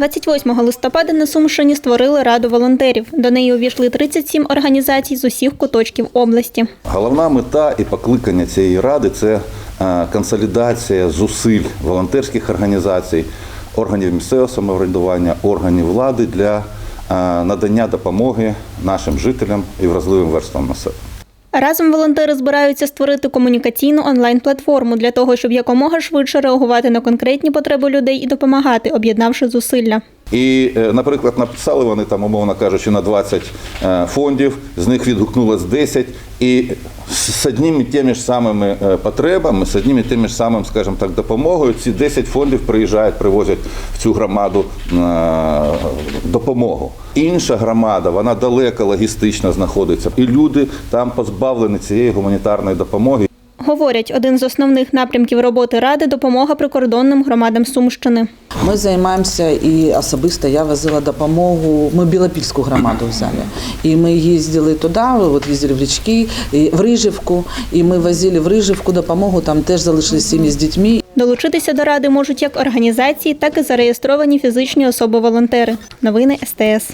28 листопада на Сумщині створили раду волонтерів. До неї увійшли 37 організацій з усіх куточків області. Головна мета і покликання цієї ради це е, консолідація зусиль волонтерських організацій, органів місцевого самоврядування, органів влади для е, надання допомоги нашим жителям і вразливим верствам населення. Разом волонтери збираються створити комунікаційну онлайн-платформу для того, щоб якомога швидше реагувати на конкретні потреби людей і допомагати, об'єднавши зусилля. І, е, наприклад, написали вони там, умовно кажучи, на 20 е, фондів, з них відгукнулось 10, і з одними і тими ж самими е, потребами, з одними і тими ж самим, скажімо так, допомогою, ці 10 фондів приїжджають, привозять в цю громаду допомогу. Інша громада, вона далеко логістично знаходиться, і люди там позбавлені цієї гуманітарної допомоги. Говорять, один з основних напрямків роботи ради допомога прикордонним громадам Сумщини. Ми займаємося і особисто я возила допомогу. Ми Білопільську громаду взяли. І ми їздили туди, от їздили в річки, і в Рижівку, і ми возили в Рижівку допомогу, там теж залишились сім'ї з дітьми. Долучитися до ради можуть як організації, так і зареєстровані фізичні особи-волонтери. Новини СТС.